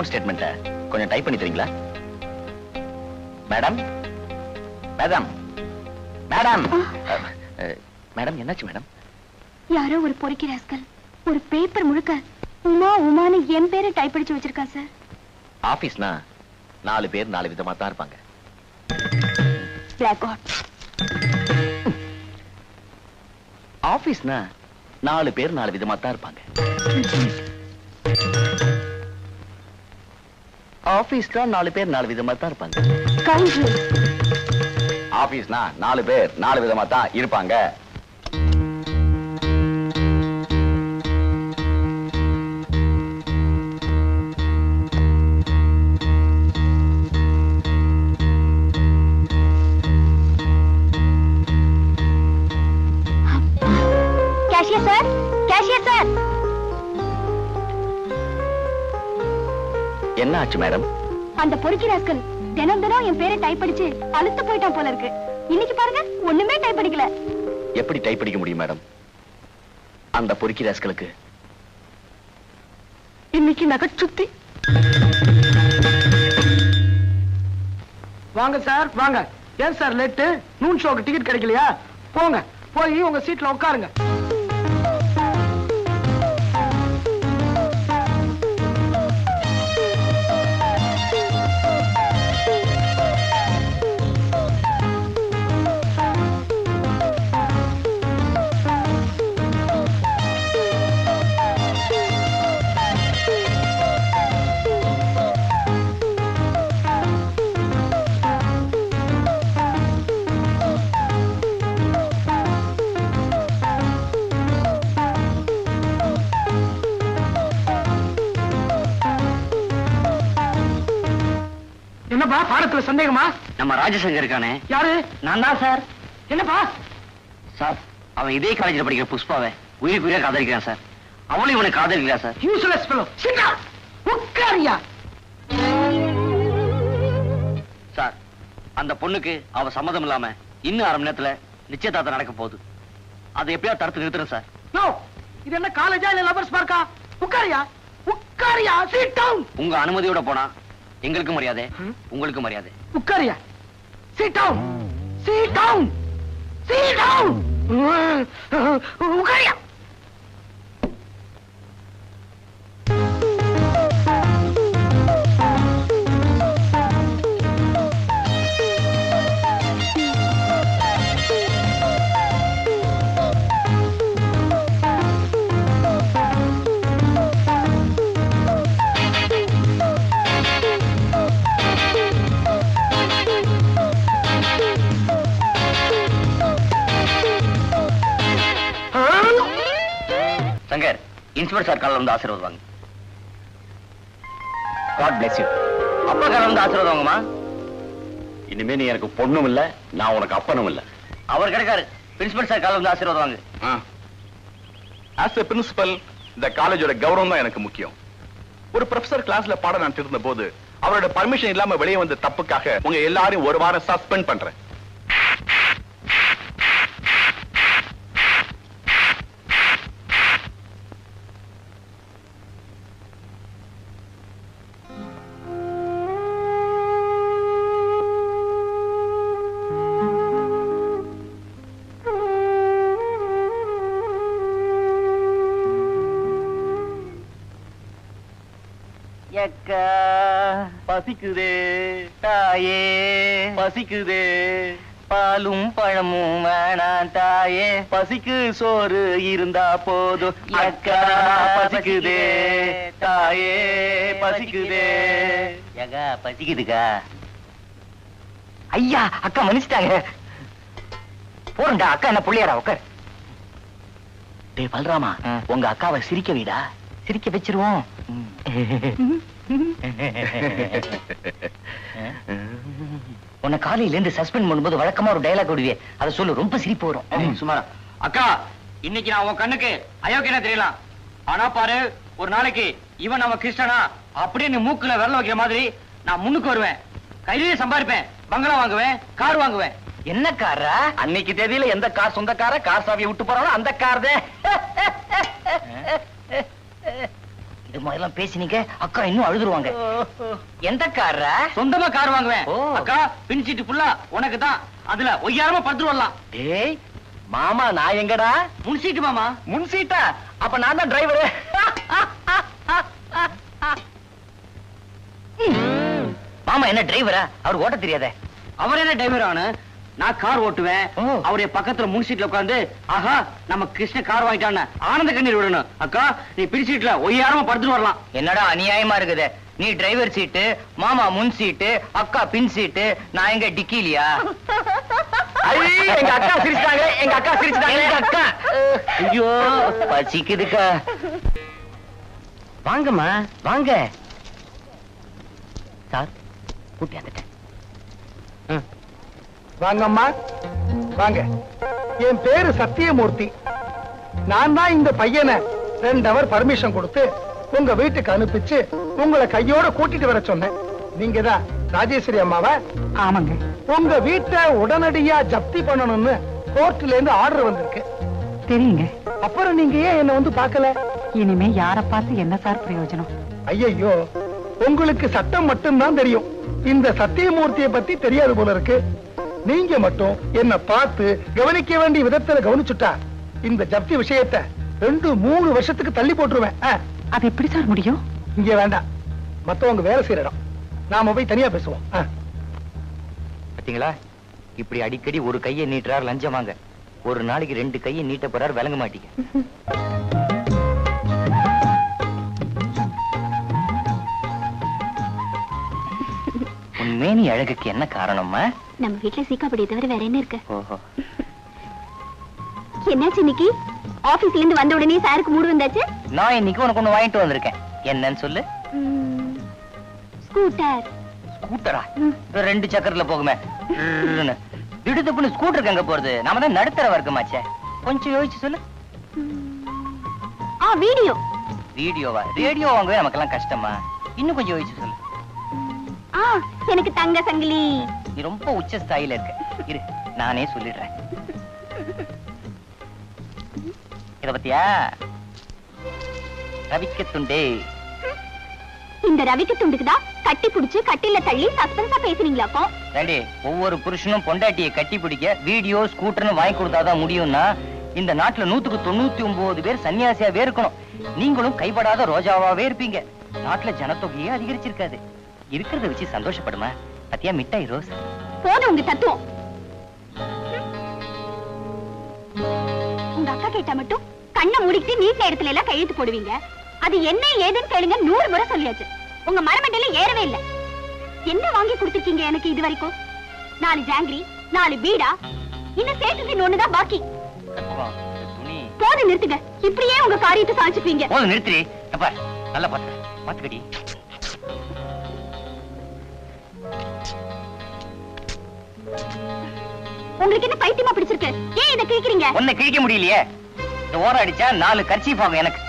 Account ஸ்டேட்மெண்ட்டை கொஞ்சம் type பண்ணி தரீங்களா? மேடம் மேடம் மேடம் மேடம் என்னாச்சு மேடம் யாரோ ஒரு பொறுக்கி ராஸ்கல் ஒரு பேப்பர் முழுக்க உமா உமான்னு என் பேரை டைப் அடிச்சு வச்சிருக்கா சார் ஆபீஸ்னா நாலு பேர் நாலு விதமா தான் இருப்பாங்க. பிளாக் ஆபீஸ்னா நாலு பேர் நாலு விதமா தான் இருப்பாங்க. ஆபீஸ்னா நாலு பேர் நாலு விதமா தான் இருப்பாங்க. ஆபீஸ்னா நாலு பேர் நாலு விதமா தான் இருப்பாங்க. என்ன ஆச்சு மேடம். அந்த பொறுக்கி ராஸ்கல் தினம் தினம் என் பேரை டைப் அடிச்சு அழுத்து போயிட்டான் போல இருக்கு. இன்னைக்கு பாருங்க ஒண்ணுமே டைப் அடிக்கல. எப்படி டைப் அடிக்க முடியும் மேடம்? அந்த பொறுக்கி இன்னைக்கு நகைச்சுத்தி. வாங்க சார் வாங்க. ஏன் சார் லேட்டு நூன் ஷோக்கு டிக்கெட் கிடைக்கலையா? போங்க போய் உங்க சீட்ல உட்காருங்க. சந்தேகமா? நம்ம ராஜசங்கர் இருக்கானே. யாரு? நான் தான் சார். என்னப்பா? சார் அவன் இதே காலேஜில் படிக்கிற புஷ்பாவை உயிருக்கு உயிரை காதலிக்கிறான் சார். அவளும் இவனை காதலிக்கிறா சார். யூஸ்லெஸ் ஃபெலோ சிட் உட்காரியா! சார் அந்த பொண்ணுக்கு அவ சம்மதம் இல்லாம இன்னும் அரை மணி நேரத்துல நிச்சயதார்த்தம் நடக்க போகுது. அதை எப்படியாவது தடுத்து நிறுத்துறேன் சார். நோ இது என்ன காலேஜா இல்ல லவர்ஸ் பார்க்கா உட்காரியா! உட்காரியா! சிட் டவுன் உங்க அனுமதியோட போனா எங்களுக்கு மரியாதை. உங்களுக்கு மரியாதை. உட்காரியா? Sit down. Sit down. Sit down. உட்காரியா? இன்ஸ்பெக்டர் சார் காலில் வந்து ஆசீர்வாதம் வாங்க. காட் bless யூ அப்பா காலில் வந்து ஆசீர்வாதம் வாங்கம்மா இனிமே நீ எனக்கு பொண்ணும் இல்ல நான் உனக்கு அப்பனும் இல்ல. அவர் கிடைக்காரு. பிரின்சிபல் சார் காலில் வந்து ஆசீர்வாதம் வாங்க. ஆஸ் எ பிரின்சிபல் இந்த காலேஜோட கௌரவம் தான் எனக்கு முக்கியம். ஒரு ப்ரொஃபசர் கிளாஸ்ல பாடம் நான் இருந்த போது அவரோட பர்மிஷன் இல்லாம வெளியே வந்த தப்புக்காக உங்க எல்லாரையும் ஒரு வாரம் சஸ்பெண்ட் பண்றேன். எக்கா பசிக்குதே. தாயே. பசிக்குதே. பாலும் பழமும் வேணாம் தாயே. பசிக்கு சோறு இருந்தா போதும். அக்கா பசிக்குதே. தாயே பசிக்குதே. ஏகா பசிக்குதுக்கா. ஐயா அக்கா மன்னிச்சிட்டாங்க. போறண்டா அக்கா என்ன புள்ளையாரா உட்கார் டேய் பல்ராமா. உங்க அக்காவை சிரிக்க வைடா. சிரிக்க வச்சிருவோம். உன்னை காலையில இருந்து சஸ்பெண்ட் பண்ணும்போது வழக்கமா ஒரு டயலாக் விடுவே அதை சொல்லு ரொம்ப சிரிப்பு வரும். சுமாரா அக்கா இன்னைக்கு நான் உன் கண்ணுக்கு அயோக்கியனா தெரியலாம். ஆனா பாரு ஒரு நாளைக்கு இவன் நம்ம கிருஷ்ணனா அப்படியே நீ மூக்குல விரல வைக்கிற மாதிரி நான் முன்னுக்கு வருவேன். கையிலேயே சம்பாதிப்பேன் பங்களா வாங்குவேன் கார் வாங்குவேன். என்ன காரா அன்னைக்கு தேதியில எந்த கார் சொந்தக்கார கார் சாவியை விட்டு போறானோ அந்த கார் தான். இது மாதிரிலாம் பேசினீங்க அக்கா இன்னும் அழுதுருவாங்க. எந்த கார சொந்தமா கார் வாங்குவேன். அக்கா பின் சீட்டு ஃபுல்லா உனக்கு தான். அதுல ஒய்யாரமா படுத்து வரலாம். டேய் மாமா நான் எங்கடா? முன் சீட்டு மாமா. முன் சீட்டா? அப்ப நான் தான் டிரைவரு மாமா என்ன டிரைவரா அவர் ஓட்ட தெரியாதே. அவர் என்ன டிரைவர் ஆனு நான் கார் ஓட்டுவேன். அவருடைய பக்கத்துல முன் சீட்ல உட்கார்ந்து ஆஹா நம்ம கிருஷ்ண கார் வாங்கிட்டான்னு ஆனந்த கண்ணீர் விடணும். அக்கா நீ பின் சீட்ல ஒய்யாரமா படுத்துட்டு வரலாம். என்னடா அநியாயமா இருக்குது? நீ டிரைவர் சீட்டு மாமா முன் சீட்டு அக்கா பின் சீட்டு நான் எங்க டிக்கிலியா எங்க அக்கா சிரிச்சிட்டாங்க எங்க அக்கா சிரிச்சிட்டாங்க எங்க அக்கா? ஐயோ பசிக்குதுக்கா. வாங்கம்மா வாங்க. சார் கூட்டி வந்துட்டேன். வாங்கம்மா. வாங்க. என் பேரு சத்தியமூர்த்தி. நான் தான் இந்த பையனை ரெண்டு அவர் பர்மிஷன் கொடுத்து உங்க வீட்டுக்கு அனுப்பிச்சு உங்களை கையோட கூட்டிட்டு வர சொன்னேன். நீங்க தான் ராஜேஸ்வரி அம்மாவா? ஆமாங்க. உங்க வீட்டை உடனடியா ஜப்தி பண்ணணும்னு கோர்ட்ல இருந்து ஆர்டர் வந்திருக்கு. தெரியுங்க. அப்புறம் நீங்க ஏன் என்ன வந்து பார்க்கல? இனிமே யார பார்த்து என்ன சார் பிரயோஜனம்? ஐயையோ உங்களுக்கு சட்டம் மட்டும்தான் தெரியும். இந்த சத்தியமூர்த்தியை பத்தி தெரியாது போல இருக்கு. நீங்க மட்டும் என்ன பார்த்து கவனிக்க வேண்டிய விதத்துல கவனிச்சுட்டா இந்த ஜப்தி விஷயத்தை ரெண்டு மூணு வருஷத்துக்கு தள்ளி போட்டுருவேன். அது எப்படி சார் முடியும்? இங்க வேண்டாம். மத்தவங்க வேலை செய்யற இடம். நாம போய் தனியா பேசுவோம். பாத்தீங்களா? இப்படி அடிக்கடி ஒரு கையை நீட்டுறார் லஞ்சம் வாங்க. ஒரு நாளைக்கு ரெண்டு கையை நீட்ட போறார் விளங்க மாட்டீங்க. உன் மேனி அழகுக்கு என்ன காரணம்மா நம்ம வீட்டுல சீக்காப்படியை தவிர வேற என்ன இருக்கு? என்னாச்சு இன்னைக்கு? ஆபீஸ்ல இருந்து வந்த உடனே சாருக்கு மூடு வந்தாச்சு? நான் இன்னைக்கு உனக்கு ஒண்ணு வாங்கிட்டு வந்திருக்கேன். என்னன்னு சொல்லு. ஸ்கூட்டர். ஸ்கூட்டரா? ரெண்டு சக்கரத்துல போகுமே. ருன்னு. திடுதுப்புன்னு ஸ்கூட்டருக்கு எங்க போறது? நாம தான் நடுத்தர வர்க்கமாச்சே. கொஞ்சம் யோசிச்சு சொல்லு. ஆ வீடியோ. வீடியோவா? ரேடியோ வாங்கவே நமக்கெல்லாம் கஷ்டமா? இன்னும் கொஞ்சம் யோசிச்சு சொல்லு. ஆ எனக்கு தங்க சங்கிலி. நீ ரொம்ப உச்ச ஸ்தாயில இருக்க. இரு நானே சொல்லிடுறேன். இத பத்தியா? ரவிக்க துண்டே. இந்த ரவிக்கு துண்டுக்கு தான் கட்டி புடிச்சு கட்டில தள்ளி சஸ்பென்ஸா பேசுறீங்களாக்கும் ஏண்டி ஒவ்வொரு புருஷனும் பொண்டாட்டியை கட்டி பிடிக்க வீடியோ ஸ்கூட்டர்னு வாங்கி கொடுத்தாதான் முடியும்னா இந்த நாட்டுல நூத்துக்கு தொண்ணூத்தி ஒன்பது பேர் சன்னியாசியாவே இருக்கணும் நீங்களும் கைப்படாத ரோஜாவாவே இருப்பீங்க. நாட்டுல ஜனத்தொகையே அதிகரிச்சிருக்காது. இருக்கிறத வச்சு சந்தோஷப்படுமா? பத்தியா மிட்டாய் ரோஸ்? போதும் உங்க தத்துவம். உங்க அக்கா கேட்டா மட்டும் கண்ணை மூடிக்கிட்டு நீட்ட இடத்துல எல்லாம் கையெழுத்து போடுவீங்க. அது என்ன ஏதுன்னு கேளுங்க நூறு முறை சொல்லியாச்சு. உங்க மரமண்டையில ஏறவே இல்ல. என்ன வாங்கி கொடுத்திருக்கீங்க எனக்கு இது வரைக்கும்? நாலு ஜாங்கிரி நாலு பீடா இன்னும் சேர்த்து ஒண்ணுதான் பாக்கி. போதும் நிறுத்துங்க. இப்படியே உங்க காரியத்தை சாதிச்சுப்பீங்க போதும் நிறுத்தி அப்பா நல்லா பாத்து பாத்துக்கடி. உங்களுக்கு என்ன பைத்தியமா பிடிச்சிருக்கு? ஏன் இதை கிழிக்கிறீங்க? ஒன்ன கிழிக்க முடியலையே. இந்த ஓரம் அடிச்சா நாலு கர்ச்சீஃப் ஆகும் எனக்கு.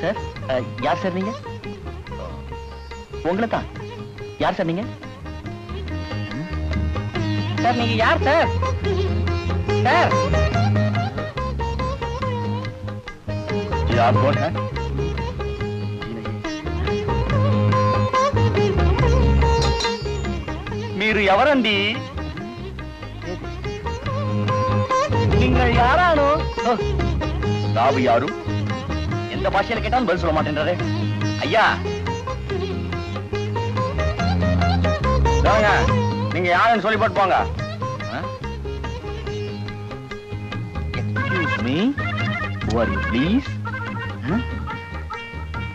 சார் யார் சார் நீங்க? உங்களை தான் யார் சார் நீங்க? சார் நீங்க யார் சார்? சார்! यार कौन है మీరు ఎవరండి நீங்கள் யாரானோ நாவு யாரு எந்த பாஷையில கேட்டாலும் பதில் சொல்ல மாட்டேன்றாரு ஐயா வாங்க நீங்க யாருன்னு சொல்லி போட்டு போங்க excuse me are you please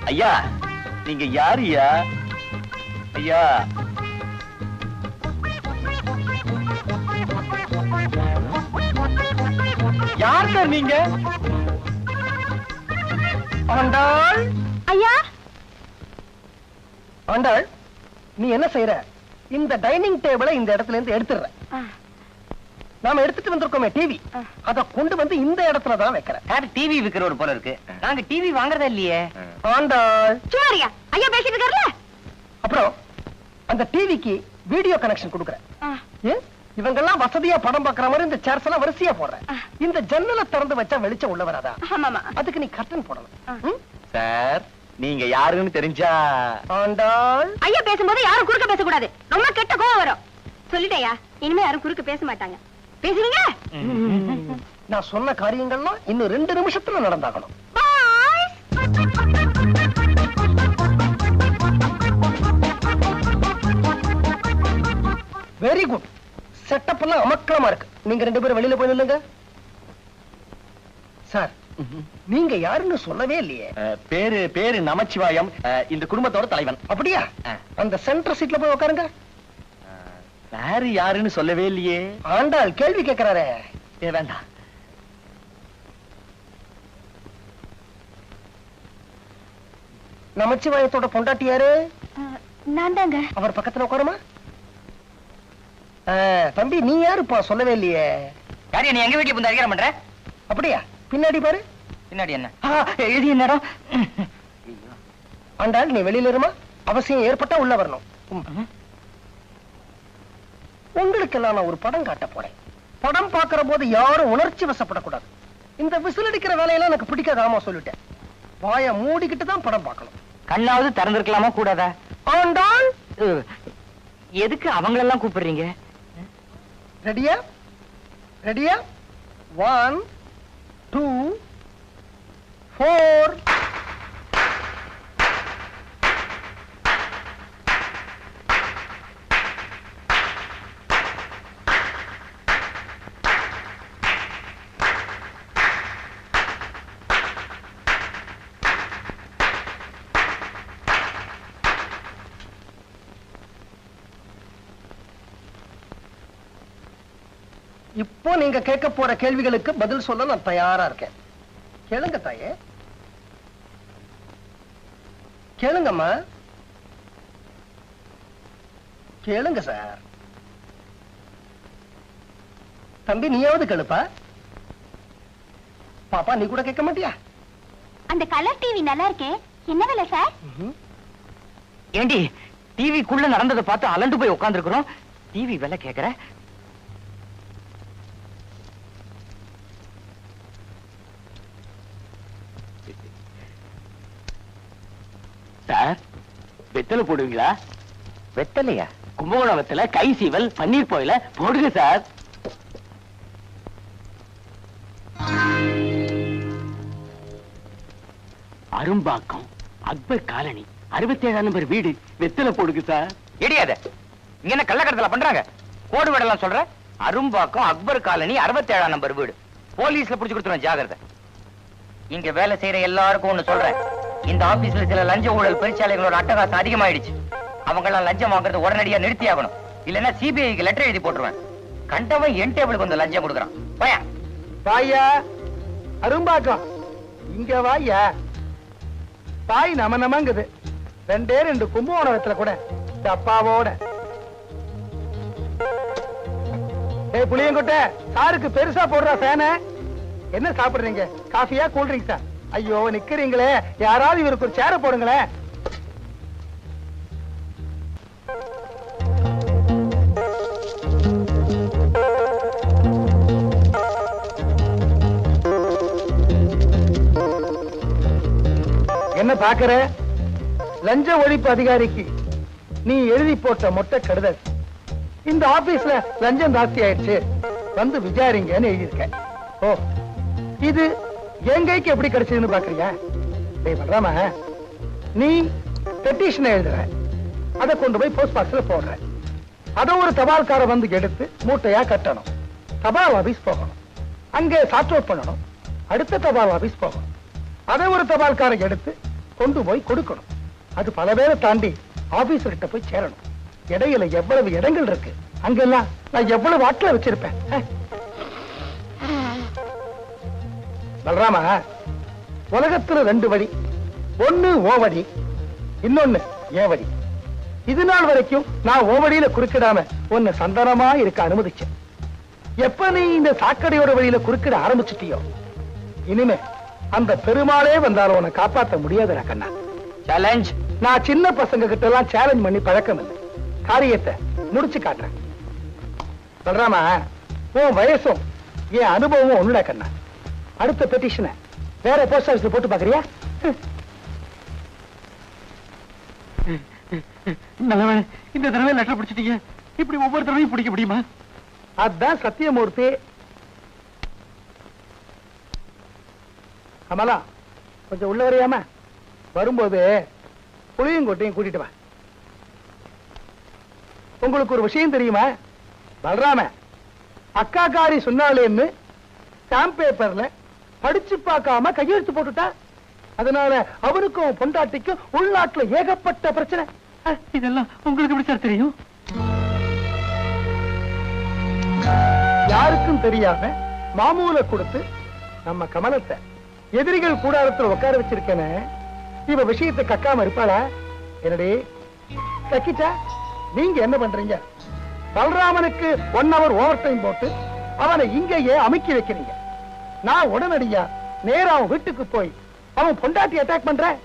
ஐயா நீங்க யாருயா ஐயா? யார் சார் நீங்க? ஆண்டாள்? ஐயா? ஆண்டாள் நீ என்ன செய்யற இந்த டைனிங் டேபிளை இந்த இடத்துல இருந்து எடுத்துடுற நாம எடுத்துட்டு வந்திருக்கோமே டிவி அத கொண்டு வந்து இந்த இடத்துல தான் வைக்கிறேன். சார் டிவி விக்கிறவர் போல இருக்கு. நாங்க டிவி வாங்குறதா இல்லையே. ஆண்டாள். சும்மாரியா ஐயா பேசிட்டு இருக்காருல்ல? அப்புறம் அந்த டிவிக்கு வீடியோ கனெக்ஷன் கொடுக்குறேன். ஆ, ஏன் இவங்கெல்லாம் வசதியா படம் பார்க்கற மாதிரி இந்த சேர்ஸ் எல்லாம் வரிசையா போடுறேன். இந்த ஜன்னலை திறந்து வச்சா வெளிச்சம் உள்ள வராதா? ஆமாமா. அதுக்கு நீ கர்டன் போடணும்? சார் நீங்க யாருன்னு தெரிஞ்சா ஆண்டாள். ஐயா பேசும்போது யாரும் குறுக்க பேசக்கூடாது. ரொம்ப கெட்ட கோவம் வரும். சொல்லிட்டேயா. இனிமே யாரும் குறுக்க பேச மாட்டாங்க. பேசுவீங்க நான் சொன்ன காரியங்கள்லாம் இன்னும் ரெண்டு நிமிஷத்துல நடந்தாகணும். வெரி குட் செட்டப் எல்லாம் அமக்கலமா இருக்கு. நீங்க ரெண்டு பேரும் வெளியில போய் நில்லுங்க. சார் நீங்க யாருன்னு சொல்லவே இல்லையே. பேரு பேரு நமச்சிவாயம். இந்த குடும்பத்தோட தலைவன். அப்படியா? அந்த சென்டர் சீட்ல போய் உட்காருங்க. வேறு யாருன்னு சொல்லவே இல்லையே. ஆண்டாள் கேள்வி கேட்கிறாரே. ஏ வேண்டாம். நமச்சிவாயத்தோட பொண்டாட்டி யாரு? நான் தாங்க. அவர் பக்கத்துல உட்காருமா? தம்பி நீ யாருப்பா? சொல்லவே இல்லையே. யாரு நீ எங்க வீட்டுல வந்து அதிகாரம் பண்ற? அப்படியா? பின்னாடி பாரு. பின்னாடி என்ன? இது என்னடா? ஆண்டாள் நீ வெளியில இருமா? அவசியம் ஏற்பட்டா உள்ள வரணும். உங்களுக்கெல்லாம் நான் ஒரு படம் காட்ட போறேன். படம் பார்க்கிற போது யாரும் உணர்ச்சி வசப்படக்கூடாது. இந்த விசில் அடிக்கிற வேலையெல்லாம் எனக்கு பிடிக்காத ஆமா சொல்லிட்டேன். வாய மூடிக்கிட்டு தான் படம் பார்க்கணும். கண்ணாவது திறந்திருக்கலாமா கூடாதா? ஆண்டாள்! அஹ், எதுக்கு அவங்களெல்லாம் கூப்பிடுறீங்க? ரெடியா ரெடியா ஒன் டூ ஃபோர் இப்போ நீங்க கேட்க போற கேள்விகளுக்கு பதில் சொல்ல நான் தயாரா இருக்கேன். கேளுங்க தாயே. கேளுங்கம்மா. கேளுங்க சார். தம்பி நீயாவது கேளுப்பா. பாப்பா நீ கூட கேட்க மாட்டியா? அந்த கலர் டிவி நல்லா இருக்கே. என்ன விலை சார். ஏண்டி டிவிக்குள்ள நடந்ததை பார்த்து அலண்டு போய் உட்கார்ந்துருக்கிறோம். டிவி விலை கேக்குற சார் வெத்தலை போடுவீங்களா? வெத்தலையா? கும்பகோணம் வெத்தலை கை சீவல் பன்னீர் போயில போடுங்க சார். அரும்பாக்கம் அக்பர் காலனி அறுபத்தி ஏழாம் நம்பர் வீடு வெத்தலை போடுங்க சார். இடியாத இங்க என்ன கள்ளக்கடத்தல பண்றாங்க? கோடு விடலாம் சொல்ற? அரும்பாக்கம் அக்பர் காலனி அறுபத்தி ஏழாம் நம்பர் வீடு. போலீஸ்ல புடிச்சு கொடுத்துருவேன் ஜாகிரதை. இங்க வேலை செய்யற எல்லாருக்கும் ஒண்ணு சொல்றேன். இந்த ஆபீஸ்ல சில லஞ்ச ஊழல் பெருச்சாலைகளோட அட்டகாசம் அதிகமாயிடுச்சு. அவங்க எல்லாம் லஞ்சம் வாங்குறது உடனடியா நிறுத்தி ஆகணும். இல்லன்னா சிபிஐக்கு லெட்டர் எழுதி போட்டுருவேன். கண்டவன் என் டேபிளுக்கு வந்து லஞ்சம் கொடுக்குறான். போயா வாயா. அரும்பாக்கம். இங்க வாயா. தாய் நம நமங்குது. ரெண்டே ரெண்டு கும்பகோணத்துல கூட. டப்பாவோட ஏய் புளியங்கொட்டை சாருக்கு பெருசா போடுற ஃபேன என்ன சாப்பிடுறீங்க? காஃபியா கூல் ட்ரிங்க்ஸா ஐயோ நிக்கிறீங்களே. யாராவது இவருக்கு ஒரு சேர போடுங்களேன். என்ன பாக்குற லஞ்ச ஒழிப்பு அதிகாரிக்கு நீ எழுதி போட்ட மொட்டை கடுதல். இந்த ஆபீஸ்ல லஞ்சம் ஜாஸ்தி ஆயிடுச்சு. வந்து விசாரிங்கன்னு எழுதியிருக்க ஓ இது என் கைக்கு எப்படி கிடைச்சதுன்னு பாக்குறியா டேய் பண்றாம நீ பெட்டிஷன் எழுதுற. அதை கொண்டு போய் போஸ்ட் பாக்ஸ்ல போடுற. அத ஒரு தபால்கார வந்து எடுத்து மூட்டையா கட்டணும். தபால் ஆபீஸ் போகணும். அங்க சார்ட் அவுட் பண்ணணும். அடுத்த தபால் ஆபீஸ் போகணும். அதை ஒரு தபால்கார எடுத்து கொண்டு போய் கொடுக்கணும். அது பல பேரை தாண்டி ஆபீசர் கிட்ட போய் சேரணும். இடையில எவ்வளவு இடங்கள் இருக்கு? அங்கெல்லாம் நான் எவ்வளவு ஆட்களை வச்சிருப்பேன்? பலராமா உலகத்துல ரெண்டு வழி. ஒண்ணு ஓ வழி இன்னொன்னு ஏ வழி. இது நாள் வரைக்கும் நான் ஓ வழியில குறுக்கிடாம உன்னை சந்தனமா இருக்க அனுமதிச்சேன். எப்ப நீ இந்த சாக்கடையோட வழியில குறுக்கிட ஆரம்பிச்சிட்டியோ? இனிமே அந்த பெருமாளே வந்தாலும் உன்னை காப்பாத்த முடியாதுடா கண்ணா. சேலஞ்ச் நான் சின்ன பசங்க கிட்ட எல்லாம் சேலஞ்ச் பண்ணி பழக்கம் இல்லை. காரியத்தை முடிச்சு காட்டுறேன். பலராமா உன் வயசும் என் அனுபவமும் ஒண்ணுடா கண்ணா. அடுத்த பெட்டிஷனை வேற போஸ்ட் ஆபீஸ்ல போட்டு பாக்குறியா நல்லவேளை இந்த தடவை லெட்டர் பிடிச்சிட்டீங்க. இப்படி ஒவ்வொரு தடவையும் பிடிக்க முடியுமா? அதான் சத்தியமூர்த்தி. கமலா கொஞ்சம் உள்ள வரையாம வரும்போது புளியங்கொட்டையும் கூட்டிட்டு வா. உங்களுக்கு ஒரு விஷயம் தெரியுமா? பலராம அக்காக்காரி சொன்னாலேன்னு ஸ்டாம்ப் பேப்பர்ல படிச்சு பார்க்காம கையெழுத்து போட்டுட்டா? அதனால அவனுக்கும் பொண்டாட்டிக்கும் உள்நாட்டுல ஏகப்பட்ட பிரச்சனை. இதெல்லாம் உங்களுக்கு எப்படி சார் தெரியும்? யாருக்கும் தெரியாம மாமூல கொடுத்து நம்ம கமலத்தை எதிரிகள் கூடாரத்துல உட்கார வச்சிருக்கேனே. இவ விஷயத்தை கக்காம இருப்பாளா? என்னடி? கக்கிட்டா? நீங்க என்ன பண்றீங்க? பலராமனுக்கு ஒன் ஹவர் ஓவர் டைம் போட்டு அவனை இங்கேயே அமுக்கி வைக்கிறீங்க. நான் உடனடியா நேரா அவன் வீட்டுக்கு போய் அவன் பொண்டாட்டி அட்டாக் பண்றேன்